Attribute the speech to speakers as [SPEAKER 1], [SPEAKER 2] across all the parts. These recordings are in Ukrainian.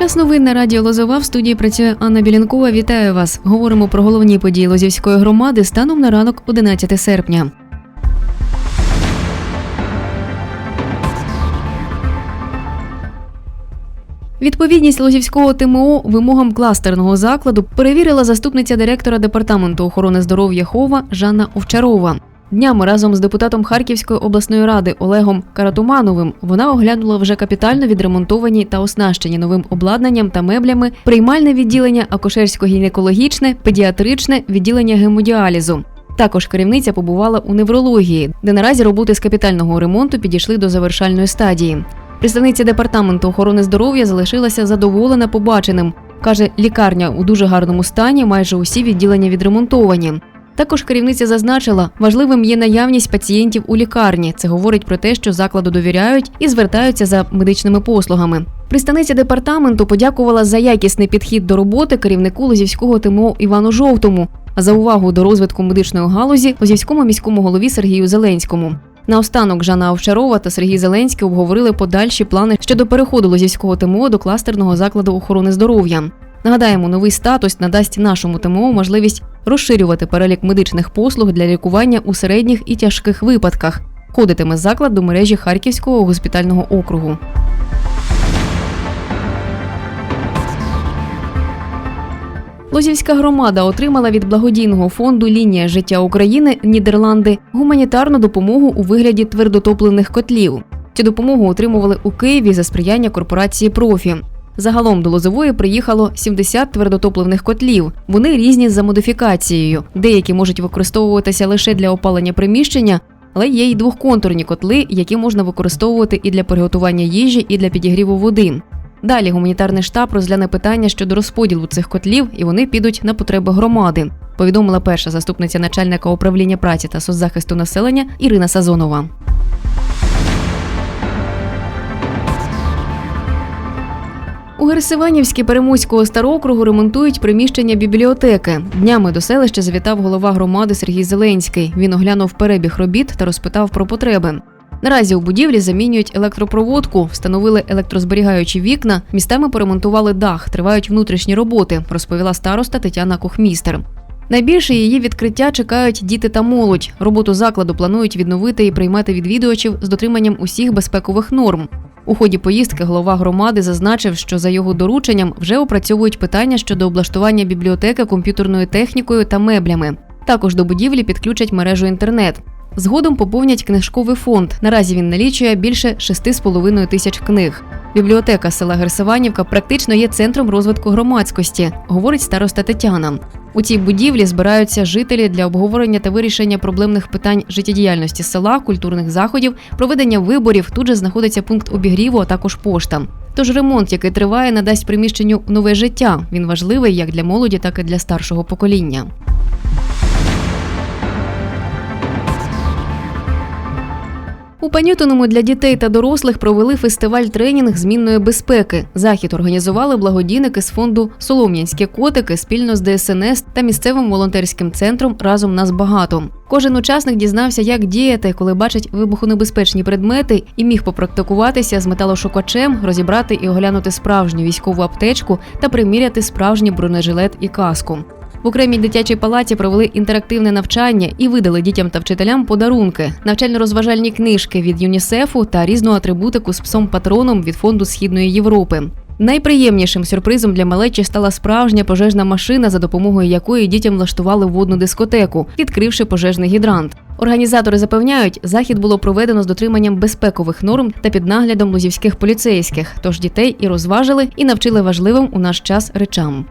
[SPEAKER 1] Час новин на радіо Лозова в студії працює Анна Білянкова. Вітаю вас. Говоримо про головні події Лозівської громади станом на ранок 11 серпня. Відповідність Лозівського ТМО вимогам кластерного закладу перевірила заступниця директора департаменту охорони здоров'я Хова Жанна Овчарова. Днями разом з депутатом Харківської обласної ради Олегом Каратумановим вона оглянула вже капітально відремонтовані та оснащені новим обладнанням та меблями приймальне відділення акушерсько-гінекологічне, педіатричне відділення гемодіалізу. Також керівниця побувала у неврології, де наразі роботи з капітального ремонту підійшли до завершальної стадії. Представниця департаменту охорони здоров'я залишилася задоволена побаченим. Каже, лікарня у дуже гарному стані, майже усі відділення відремонтовані. Також керівниця зазначила, важливим є наявність пацієнтів у лікарні. Це говорить про те, що закладу довіряють і звертаються за медичними послугами. Представниця департаменту подякувала за якісний підхід до роботи керівнику Лозівського ТМО Івану Жовтому, а за увагу до розвитку медичної галузі Лозівському міському голові Сергію Зеленському. Наостанок Жанна Овчарова та Сергій Зеленський обговорили подальші плани щодо переходу Лозівського ТМО до кластерного закладу охорони здоров'я. Нагадаємо, новий статус надасть нашому ТМО можливість розширювати перелік медичних послуг для лікування у середніх і тяжких випадках. Входитиме заклад до мережі Харківського госпітального округу. Лозівська громада отримала від благодійного фонду Лінія життя України Нідерланди гуманітарну допомогу у вигляді твердотопливних котлів. Цю допомогу отримували у Києві за сприяння корпорації Профі. Загалом до Лозової приїхало 70 твердотопливних котлів. Вони різні за модифікацією. Деякі можуть використовуватися лише для опалення приміщення, але є й двохконтурні котли, які можна використовувати і для приготування їжі, і для підігріву води. Далі гуманітарний штаб розгляне питання щодо розподілу цих котлів, і вони підуть на потреби громади. Повідомила перша заступниця начальника управління праці та соцзахисту населення Ірина Сазонова. У Герсиванівській Перемуського староокругу ремонтують приміщення бібліотеки. Днями до селища завітав голова громади Сергій Зеленський. Він оглянув перебіг робіт та розпитав про потреби. Наразі у будівлі замінюють електропроводку, встановили електрозберігаючі вікна, містами поремонтували дах, тривають внутрішні роботи, розповіла староста Тетяна Кухмістер. Найбільше її відкриття чекають діти та молодь. Роботу закладу планують відновити і приймати відвідувачів з дотриманням усіх безпекових норм. У ході поїздки голова громади зазначив, що за його дорученням вже опрацьовують питання щодо облаштування бібліотеки комп'ютерною технікою та меблями. Також до будівлі підключать мережу інтернет. Згодом поповнять книжковий фонд. Наразі він налічує більше 6,5 тисяч книг. Бібліотека села Герсиванівка практично є центром розвитку громадськості, говорить староста Тетяна. У цій будівлі збираються жителі для обговорення та вирішення проблемних питань життєдіяльності села, культурних заходів, проведення виборів. Тут же знаходиться пункт обігріву, а також пошта. Тож ремонт, який триває, надасть приміщенню нове життя. Він важливий як для молоді, так і для старшого покоління. У Панютиному для дітей та дорослих провели фестиваль тренінг змінної безпеки. Захід організували благодійники з фонду Солом'янські котики спільно з ДСНС та місцевим волонтерським центром Разом нас багато. Кожен учасник дізнався, як діяти, коли бачить вибухонебезпечні предмети, і міг попрактикуватися з металошукачем, розібрати і оглянути справжню військову аптечку та приміряти справжній бронежилет і каску. В окремій дитячій палаці провели інтерактивне навчання і видали дітям та вчителям подарунки, навчально-розважальні книжки від ЮНІСЕФу та різну атрибутику з псом патроном від фонду Східної Європи. Найприємнішим сюрпризом для малечі стала справжня пожежна машина, за допомогою якої дітям влаштували водну дискотеку, відкривши пожежний гідрант. Організатори запевняють, захід було проведено з дотриманням безпекових норм та під наглядом лозівських поліцейських. Тож дітей і розважили, і навчили важливим у наш час речам.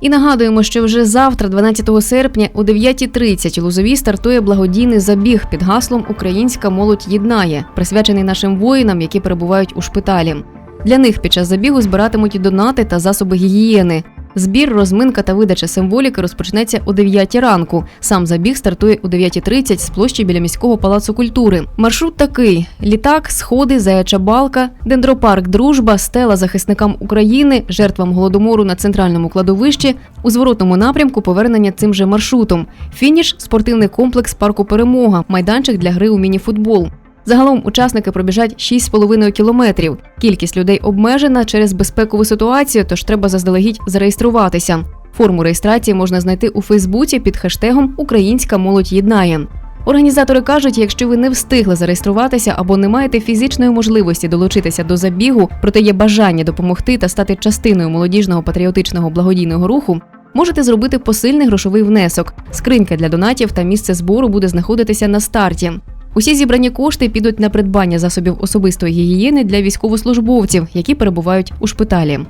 [SPEAKER 1] І нагадуємо, що вже завтра, 12 серпня, о 9.30 у Лузові стартує благодійний забіг під гаслом Українська молодь єднає, присвячений нашим воїнам, які перебувають у шпиталі. Для них під час забігу збиратимуть і донати та засоби гігієни. Збір, розминка та видача символіки розпочнеться о 9 ранку. Сам забіг стартує о 9.30 з площі біля міського палацу культури. Маршрут такий: літак, сходи, заяча балка, дендропарк, дружба, стела захисникам України, жертвам голодомору на центральному кладовищі. У зворотному напрямку повернення цим же маршрутом. Фініш спортивний комплекс парку Перемога, майданчик для гри у мініфутбол. Загалом учасники пробіжать 6,5 кілометрів. Кількість людей обмежена через безпекову ситуацію, тож треба заздалегідь зареєструватися. Форму реєстрації можна знайти у Фейсбуці під хештегом Українська молодь єднає. Організатори кажуть, якщо ви не встигли зареєструватися або не маєте фізичної можливості долучитися до забігу, проте є бажання допомогти та стати частиною молодіжного патріотичного благодійного руху, можете зробити посильний грошовий внесок. Скринька для донатів та місце збору буде знаходитися на старті. Усі зібрані кошти підуть на придбання засобів особистої гігієни для військовослужбовців, які перебувають у шпиталі.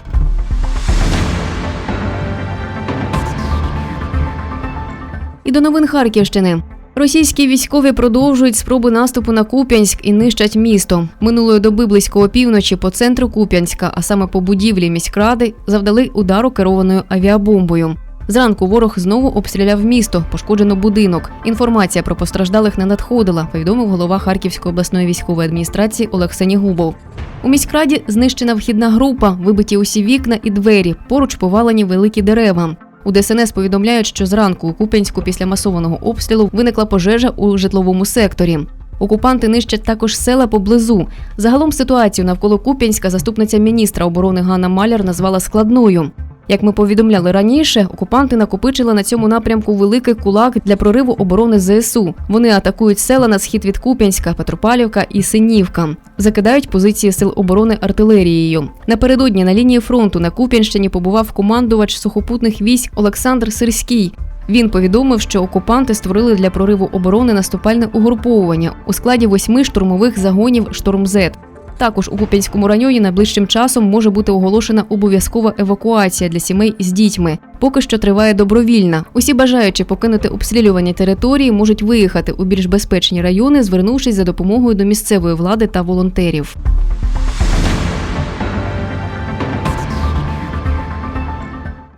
[SPEAKER 1] І до новин Харківщини. Російські військові продовжують спроби наступу на Куп'янськ і нищать місто. Минулої доби близько опівночі по центру Куп'янська, а саме по будівлі міськради, завдали удару керованою авіабомбою. Зранку ворог знову обстріляв місто, пошкоджено будинок. Інформація про постраждалих не надходила, повідомив голова Харківської обласної військової адміністрації Олег Сенігубов. У міськраді знищена вхідна група, вибиті усі вікна і двері, поруч повалені великі дерева. У ДСНС повідомляють, що зранку у Куп'янську після масованого обстрілу виникла пожежа у житловому секторі. Окупанти нищать також села поблизу. Загалом ситуацію навколо Куп'янська заступниця міністра оборони Ганна Маляр назвала складною. Як ми повідомляли раніше, окупанти накопичили на цьому напрямку великий кулак для прориву оборони ЗСУ. Вони атакують села на схід від Куп'янська, Петропавлівка і Синівка. Закидають позиції сил оборони артилерією. Напередодні на лінії фронту на Куп'янщині побував командувач сухопутних військ Олександр Сирський. Він повідомив, що окупанти створили для прориву оборони наступальне угруповування у складі восьми штурмових загонів «Штормзет». Також у Куп'янському районі найближчим часом може бути оголошена обов'язкова евакуація для сімей з дітьми. Поки що триває добровільна. Усі бажаючі покинути обстрілювані території можуть виїхати у більш безпечні райони, звернувшись за допомогою до місцевої влади та волонтерів.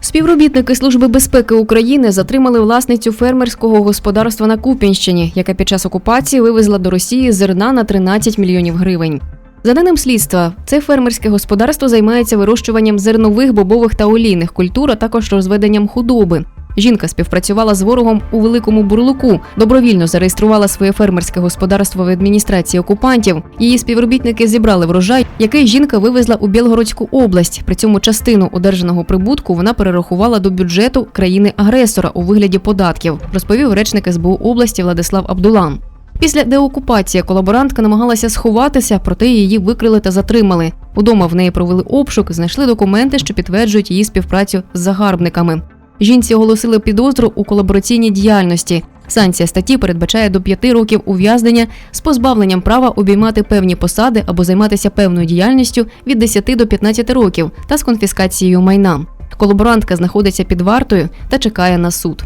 [SPEAKER 1] Співробітники Служби безпеки України затримали власницю фермерського господарства на Куп'янщині, яка під час окупації вивезла до Росії зерна на 13 мільйонів гривень. За даним слідства, це фермерське господарство займається вирощуванням зернових, бобових та олійних культур, а також розведенням худоби. Жінка співпрацювала з ворогом у великому бурлуку, добровільно зареєструвала своє фермерське господарство в адміністрації окупантів. Її співробітники зібрали врожай, який жінка вивезла у Білгородську область. При цьому частину одержаного прибутку вона перерахувала до бюджету країни-агресора у вигляді податків, розповів речник СБУ області Владислав Абдулан. Після деокупації колаборантка намагалася сховатися, проте її викрили та затримали. Удома в неї провели обшук, знайшли документи, що підтверджують її співпрацю з загарбниками. Жінці оголосили підозру у колабораційній діяльності. Санкція статті передбачає до п'яти років ув'язнення з позбавленням права обіймати певні посади або займатися певною діяльністю від 10 до 15 років та з конфіскацією майна. Колаборантка знаходиться під вартою та чекає на суд.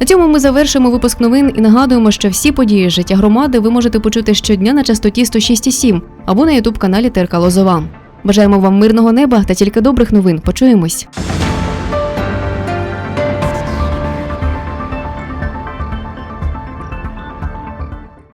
[SPEAKER 1] На цьому ми завершимо випуск новин і нагадуємо, що всі події життя громади ви можете почути щодня на частоті 106,7 або на ютуб каналі ТРК Лозова. Бажаємо вам мирного неба та тільки добрих новин. Почуємось.